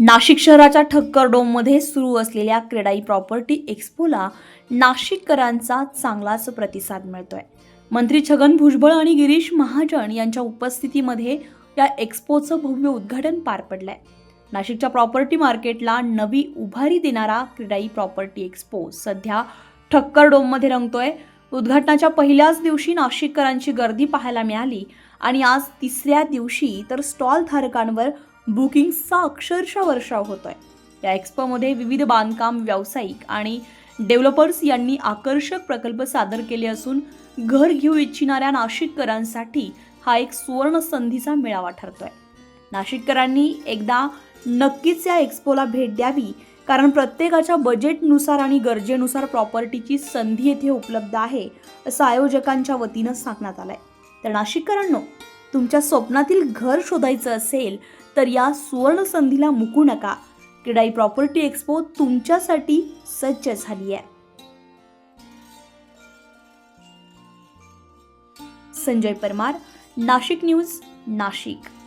नाशिक शहराच्या ठक्कर डोममध्ये सुरू असलेल्या क्रेडाई प्रॉपर्टी एक्स्पोला नाशिककरांचा चांगलाच प्रतिसाद मिळतोय. मंत्री छगन भुजबळ आणि गिरीश महाजन यांच्या उपस्थितीमध्ये या एक्स्पोचं भव्य उद्घाटन पार पडलंय. नाशिकच्या प्रॉपर्टी मार्केटला नवी उभारी देणारा क्रेडाई प्रॉपर्टी एक्स्पो सध्या ठक्कर डोममध्ये रंगतोय. उद्घाटनाच्या पहिल्याच दिवशी नाशिककरांची गर्दी पाहायला मिळाली आणि आज तिसऱ्या दिवशी तर स्टॉल धारकांवर बुकिंग्सचा अक्षरशः वर्षाव होतोय. या एक्स्पोमध्ये विविध बांधकाम व्यावसायिक आणि डेव्हलपर्स यांनी आकर्षक प्रकल्प सादर केले असून घर घेऊ इच्छिणाऱ्या नाशिककरांसाठी हा एक सुवर्ण संधीचा मेळावा ठरतोय. नाशिककरांनी एकदा नक्कीच या एक्स्पोला भेट द्यावी कारण प्रत्येकाच्या बजेटनुसार आणि गरजेनुसार प्रॉपर्टीची संधी येथे उपलब्ध आहे असं आयोजकांच्या वतीनं सांगण्यात आलंय. तर नाशिककरांनो तुमच्या स्वप्नातील घर शोधायचं असेल तर या सुवर्ण संधीला मुकू नका. क्रीडाई प्रॉपर्टी एक्स्पो तुमच्यासाठी सज्ज झाली आहे. संजय परमार नाशिक न्यूज नाशिक.